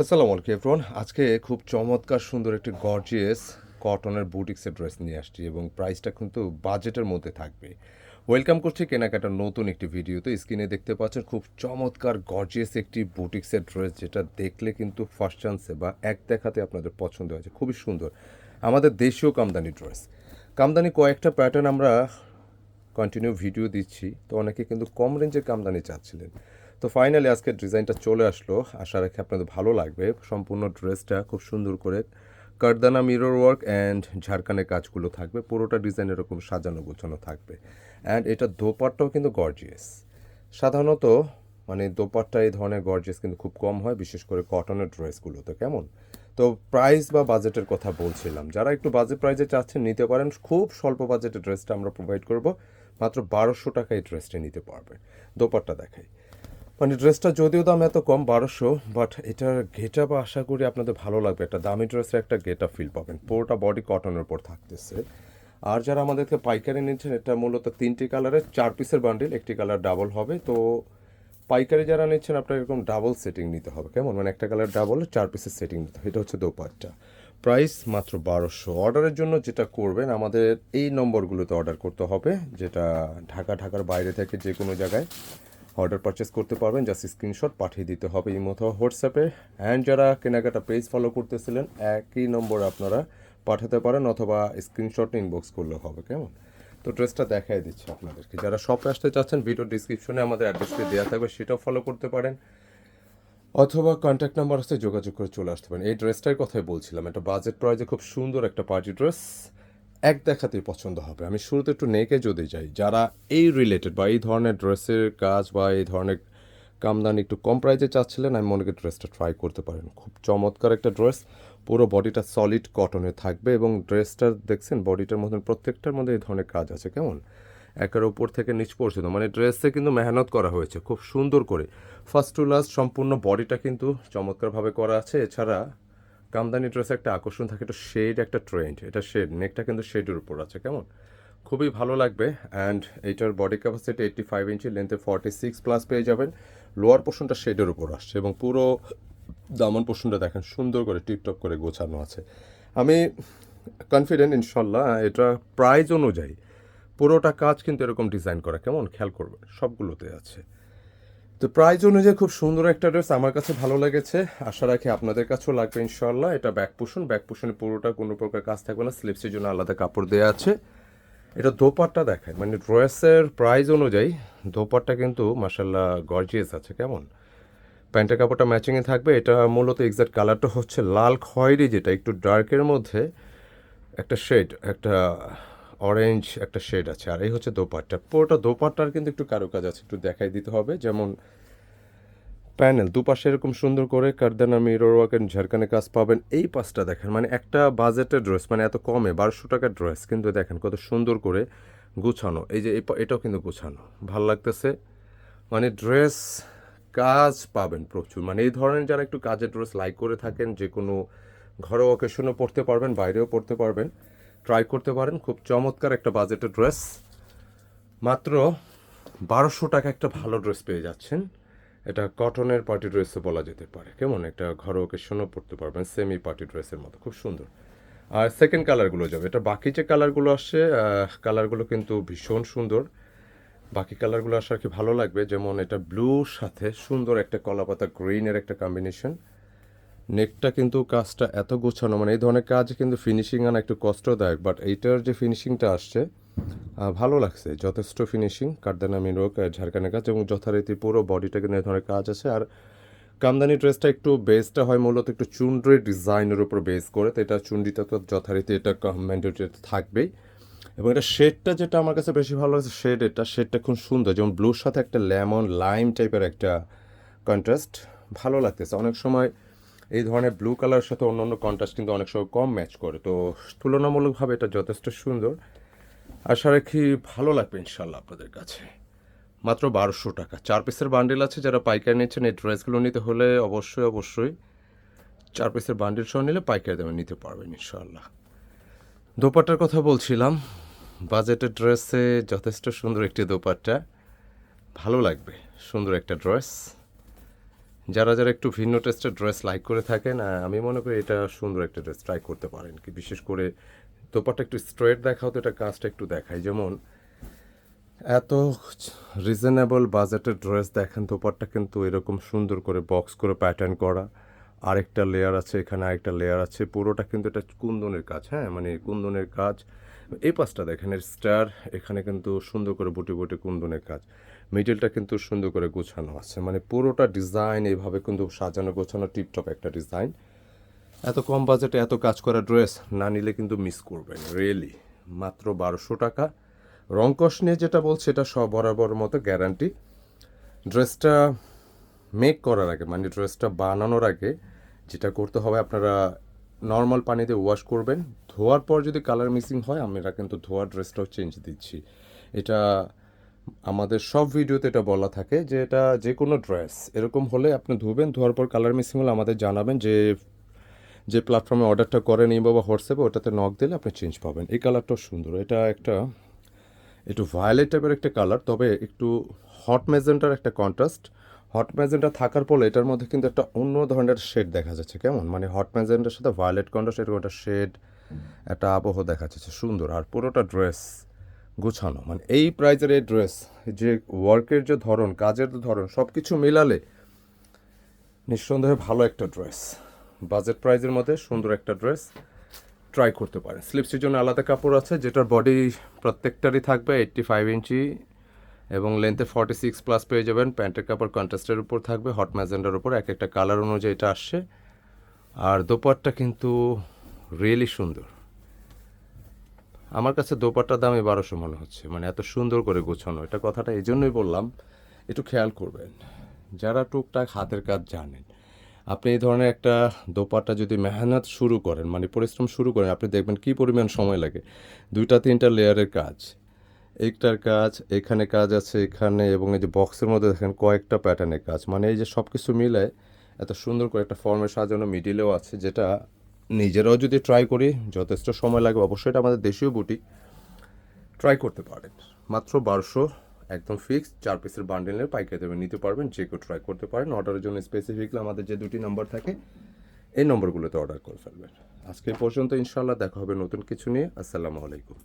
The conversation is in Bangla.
আসসালামু আলাইকুম এভরিওয়ান আজকে খুব চমৎকার সুন্দর একটি গর্জিয়াস কটনের বুটিক্সের ড্রেস নিয়ে আসছি এবং প্রাইসটা কিন্তু বাজেটের মধ্যে থাকবে। ওয়েলকাম করছি কেনাকাটার নতুন একটি ভিডিওতে। স্ক্রিনে দেখতে পাচ্ছেন খুব চমৎকার গর্জিয়াস একটি বুটিক্সের ড্রেস যেটা দেখলে কিন্তু ফার্স্ট চান্সে বা এক দেখাতে আপনাদের পছন্দ হয়েছে। খুবই সুন্দর। আমাদের দেশীয় কামদানি ড্রেস কামদানি কয়েকটা প্যাটার্ন আমরা কন্টিনিউ ভিডিও দিচ্ছি। তো অনেকে কিন্তু কম রেঞ্জের কামদানি চাচ্ছিলেন। তো ফাইনালি আজকে ডিজাইনটা চলে আসলো। আশা রাখি আপনাদের ভালো লাগবে। সম্পূর্ণ ড্রেসটা খুব সুন্দর করে কারদানা মিরর ওয়ার্ক অ্যান্ড ঝাড়খানের কাজগুলো থাকবে। পুরোটা ডিজাইন এরকম সাজানো, গোছানো থাকবে। অ্যান্ড এটা দোপাট্টাও কিন্তু গর্জিয়াস সাধারণত মানে দোপাট্টা এই ধরনের গর্জিয়াস কিন্তু খুব কম হয়, বিশেষ করে কটনের ড্রেসগুলোতে কেমন? তো প্রাইস বা বাজেটের কথা বলছিলাম। যারা একটু বাজেট প্রাইজে চাচ্ছেন, নিতে পারেন। খুব স্বল্প বাজেটের ড্রেসটা আমরা প্রোভাইড করব। মাত্র বারোশো টাকায় ড্রেসটা নিতে পারবে। দোপাট্টা দেখাই। মানে ড্রেসটা যদিও দাম এত কম, বারোশো বাট এটার গেট আপ আশা করি আপনাদের ভালো লাগবে। একটা দামি ড্রেসের একটা গেট আপ ফিল পাবেন। পুরোটা বডি কটনের উপর থাকতেছে। আর যারা আমাদেরকে পাইকারি নিচ্ছেন, এটা মূলত তিনটি কালারের, চার পিসের বান্ডিল একটি কালার ডাবল হবে। তো পাইকারি যারা নিচ্ছেন, আপনার এরকম ডাবল সেটিং নিতে হবে। কেমন? মানে একটা কালার ডাবল চার পিসের সেটিং নিতে হবে। এটা হচ্ছে দোপাট্টা। প্রাইস মাত্র বারোশো। অর্ডারের জন্য যেটা করবেন, আমাদের এই নম্বরগুলোতে অর্ডার করতে হবে, যেটা ঢাকা, ঢাকার বাইরে থেকে যে কোনো জায়গায়। অর্ডার পারচেস করতে পারবেন জাস্ট স্ক্রিনশট পাঠিয়ে দিতে হবে এই মতো হোয়াটসঅ্যাপে অ্যান্ড যারা কেনাকাটা পেজ ফলো করতেছিলেন, একই নম্বর আপনারা পাঠাতে পারেন অথবা স্ক্রিনশট ইনবক্স করলেও হবে, কেমন? তো ড্রেসটা দেখাই দিচ্ছি আপনাদেরকে। যারা শপে আসতে চাচ্ছেন ভিডিও ডিসক্রিপশনে আমাদের অ্যাড্রেসটি দেওয়া থাকবে, সেটাও ফলো করতে পারেন। অথবা কন্ট্যাক্ট নাম্বার আছে, যোগাযোগ করে চলে আসতে পারেন। এই ড্রেসটার কথাই বলছিলাম, একটা বাজেট প্রাইজে খুব সুন্দর একটা পার্টি ড্রেস এক দেখাতেই পছন্দ হবে। আমি শুরুতে একটু নেকে যদি যাই, যারা এই রিলেটেড বা এই ধরনের ড্রেসের কাজ বা এই ধরনের কামদানি একটু কম প্রাইজে চাচ্ছিলেন, আমি মনে করি ড্রেসটা ট্রাই করতে পারেন। খুব চমৎকার একটা ড্রেস পুরো বডিটা সলিড কটনে থাকবে এবং ড্রেসটার দেখছেন বডিটার মধ্যে প্রত্যেকটার মধ্যে এই ধরনের কাজ আছে। কেমন? একের ওপর থেকে নিচ পর্যন্ত মানে ড্রেসে কিন্তু মেহনত করা হয়েছে, খুব সুন্দর করে। ফার্স্ট টু লাস্ট সম্পূর্ণ বডিটা কিন্তু চমৎকারভাবে করা আছে। এছাড়া কামদানি ড্রেসে একটা আকর্ষণ থাকে একটা শেড একটা ট্রেন্ড এটা শেড নেকটা কিন্তু শেডের উপর আছে, কেমন? খুবই ভালো লাগবে অ্যান্ড এইটার body capacity eighty five inch লেন্থে forty six plus পেয়ে যাবেন। লোয়ার পোর্শনটা শেডের উপর আসছে এবং পুরো দামন পোর্শনটা দেখেন, সুন্দর করে টিপটপ করে গোছানো আছে। আমি কনফিডেন্ট ইনশাল্লাহ, এটা প্রাইজ অনুযায়ী পুরোটা কাজ কিন্তু এরকম ডিজাইন করা, কেমন? খেয়াল করবেন, সবগুলোতে আছে। তো প্রাইস অনুযায়ী খুব সুন্দর একটা ড্রেস আমার কাছে ভালো লেগেছে। আশা রাখি আপনাদের কাছেও লাগবে ইনশাল্লাহ এটা ব্যাক পুষন ব্যাক পুষনে পুরোটা কোনো প্রকার কাজ থাকবে না। স্লিপসের জন্য আলাদা কাপড় দেওয়া আছে। এটা দোপাট্টা দেখায়। মানে ড্রেসের প্রাইস অনুযায়ী দোপাট্টা কিন্তু মাসাল্লাহ গর্জিয়াস আছে। কেমন? প্যান্টের কাপড়টা ম্যাচিংয়ে থাকবে। এটা মূলত এক্সাক্ট কালারটা হচ্ছে লাল খয়েরি যেটা একটু ডার্কের মধ্যে একটা শেড একটা অরেঞ্জ একটা শেড আছে, আর এই হচ্ছে দোপাট্টা। পুরোটা দোপাট্টার কিন্তু একটু কারুকাজ আছে, একটু দেখাই দিতে হবে। যেমন প্যানেল, দুপাশে এরকম সুন্দর করে কারদানা, মিরর ওয়ার্ক অ্যান্ড ঝাড়খানে কাজ পাবেন। এই পাশটা দেখেন মানে একটা বাজেটের ড্রেস মানে এত কমে, বারোশো টাকার ড্রেস কিন্তু দেখেন কত সুন্দর করে গুছানো। এই যে এটাও কিন্তু গুছানো, ভালো লাগতেছে। মানে ড্রেস কাজ পাবেন প্রচুর। মানে এই ধরনের যারা একটু কাজের ড্রেস লাইক করে থাকেন যে কোনো ঘরোয়া অকেশনও পড়তে পারবেন, বাইরেও পড়তে পারবেন ট্রাই করতে পারেন। খুব চমৎকার একটা বাজেটের ড্রেস মাত্র বারোশো টাকা একটা ভালো ড্রেস পেয়ে যাচ্ছেন। এটা কটনের পার্টি ড্রেসও বলা যেতে পারে। কেমন? একটা ঘরোয়া অকেশনও পড়তে পারবেন সেমি পার্টি ড্রেসের মতো। খুব সুন্দর। আর সেকেন্ড কালারগুলো যাবে। এটা বাকি যে কালারগুলো আসছে কালারগুলো কিন্তু ভীষণ সুন্দর। বাকি কালারগুলো আসার কি ভালো লাগবে। যেমন এটা ব্লুর সাথে সুন্দর একটা কলাপাতা গ্রিনের একটা কম্বিনেশন নেকটা কিন্তু কাজটা এত গোছানো মানে এই ধরনের কাজ কিন্তু ফিনিশিং আনা একটু কষ্টদায়ক বাট এইটার যে ফিনিশিংটা আসছে ভালো লাগছে। যথেষ্ট ফিনিশিং কারদানা মিরক ঝাড়খানের কাজ এবং যথারীতি পুরো বডিটা কিন্তু এই ধরনের কাজ আছে। আর কামদানি ড্রেসটা একটু বেসটা হয় মূলত একটু চুনরির ডিজাইনের উপর বেস করে, তো এটা চুন্ডিটা তো যথারীতি এটা ম্যান্ডেটরি থাকবেই। এবং এটা শেডটা যেটা আমার কাছে বেশি ভালো লাগছে শেড এটা শেডটা খুব সুন্দর। যেমন ব্লুর সাথে একটা লেমন লাইম টাইপের একটা কন্ট্রাস্ট ভালো লাগতেছে। অনেক সময় এই ধরনের ব্লু কালারের সাথে অন্য অন্য কন্ট্রাস্ট কিন্তু অনেক সময় কম ম্যাচ করে। তো তুলনামূলকভাবে এটা যথেষ্ট সুন্দর। আশা রাখি ভালো লাগবে ইনশাল্লাহ আপনাদের কাছে। মাত্র বারোশো টাকা। চার পিসের বান্ডেল আছে, যারা পাইকারি নিচ্ছেন, এই ড্রেসগুলো নিতে হলে অবশ্যই অবশ্যই চার পিসের বান্ডেল সহ নিলে পাইকারি দামে নিতে পারবেন ইনশাল্লাহ দোপাট্টার কথা বলছিলাম। বাজেটের ড্রেসে যথেষ্ট সুন্দর একটি দোপাট্টা। ভালো লাগবে, সুন্দর একটা ড্রেস যারা যারা একটু ভিন্ন টেস্টের ড্রেস লাইক করে থাকেন আমি মনে করি এটা সুন্দর একটা ড্রেস ট্রাই করতে পারেন। কি বিশেষ করে দোপারটা একটু স্ট্রেট দেখাও তো এটা কাজটা একটু দেখায়। যেমন, এত রিজনেবল বাজেটের ড্রেস দেখেন দোপারটা কিন্তু এরকম সুন্দর করে বক্স করে প্যাটার্ন করা। আরেকটা লেয়ার আছে, এখানে আরেকটা লেয়ার আছে, পুরোটা কিন্তু এটা কুন্দনের কাজ হ্যাঁ? মানে কুন্দনের কাজ। এই পাশটা দেখেন, এর স্টার এখানে কিন্তু সুন্দর করে বুটি বুটি কুন্দনের কাজ। মিডিলটা কিন্তু সুন্দর করে গোছানো আছে। মানে পুরোটা ডিজাইন এইভাবে কিন্তু সাজানো, গোছানো, টিপটপ একটা ডিজাইন। এত কম বাজেটে এত কাজ করা ড্রেস না নিলে কিন্তু মিস করবেন রিয়েলি মাত্র বারোশো টাকা। রংকশ নিয়ে যেটা বলছে এটা সব বরাবর মতো গ্যারান্টি ড্রেসটা মেক করার আগে মানে ড্রেসটা বানানোর আগে যেটা করতে হবে, আপনারা নর্মাল পানিতে ওয়াশ করবেন। ধোয়ার পর যদি কালার মিসিং হয়, আমরা কিন্তু ধোয়ার ড্রেসটাও চেঞ্জ দিচ্ছি। এটা আমাদের সব ভিডিওতে এটা বলা থাকে যে এটা যে কোনো ড্রেস। এরকম হলে আপনি ধুবেন, ধোয়ার পর কালার মিসিং হলে আমাদের জানাবেন যে যে প্ল্যাটফর্মে অর্ডারটা করেন এই বাবা হোয়াটসঅ্যাপে ওটাতে নক দিলে আপনি চেঞ্জ পাবেন। এই কালারটাও সুন্দর। এটা একটা, একটু ভায়োলেট টাইপের একটা কালার, তবে একটু হট ম্যাজেন্টার একটা কন্ট্রাস্ট হট ম্যাজেন্টা থাকার ফলে এটার মধ্যে কিন্তু একটা অন্য ধরনের শেড দেখা যাচ্ছে। কেমন? মানে হট ম্যাজেন্টার সাথে ভায়োলেট কন্ট্রাস্ট এরকম একটা শেড একটা আবহ দেখা যাচ্ছে। সুন্দর। আর পুরোটা ড্রেস গোছানো। মানে এই প্রাইজের এই ড্রেস যে ওয়ার্কের যে ধরন, কাজের ধরন সব কিছু মিলালে নিঃসন্দেহে ভালো একটা ড্রেস বাজেট প্রাইজের মধ্যে সুন্দর একটা ড্রেস ট্রাই করতে পারেন। স্লিপসের জন্য আলাদা কাপড় আছে, যেটার বডি প্রত্যেকটারই থাকবে এইট্টি ফাইভ ইঞ্চি এবং লেন্থে ফর্টি সিক্স প্লাস পেয়ে যাবেন। প্যান্টের কাপড় কন্ট্রাস্টের উপর থাকবে হট ম্যাজেন্ডার উপর। এক একটা কালার অনুযায়ী এটা আসছে। আর দোপাট্টা কিন্তু রিয়েলি সুন্দর। আমার কাছে দোপাট্টার দামই বারোশো মনে হচ্ছে। মানে এত সুন্দর করে গোছানো। এটা কথাটা এই জন্যই বললাম, একটু খেয়াল করবেন। যারা টুকটাক হাতের কাজ জানেন, আপনি এই ধরনের একটা দোপাট্টা যদি মেহনত শুরু করেন মানে পরিশ্রম শুরু করেন, আপনি দেখবেন কী পরিমাণ সময় লাগে। দুইটা, তিনটা লেয়ারের কাজ। একটার কাজ, এখানে কাজ আছে, এখানে, এবং এই যে বক্সের মধ্যে দেখেন কয়েকটা প্যাটার্নের কাজ। মানে এই যে সব কিছু মিলে এত সুন্দর করে একটা ফর্মে সাজানো মিডিলেও আছে, যেটা নিজেরাও যদি ট্রাই করি, যথেষ্ট সময় লাগে অবশ্যই এটা আমাদের দেশীয় বুটিক ট্রাই করতে পারেন। মাত্র বারোশো, একদম ফিক্স চার পিসের বান্ডেলের পাইকারি দেবে নিতে পারবেন, যে কেউ ট্রাই করতে পারেন। অর্ডারের জন্য স্পেসিফিকলি আমাদের যে দুটি নম্বর থাকে, এই নম্বরগুলোতে অর্ডার করে ফেলবেন। আজকে পর্যন্ত ইনশাল্লাহ দেখা হবে নতুন কিছু নিয়ে। আসসালামু আলাইকুম।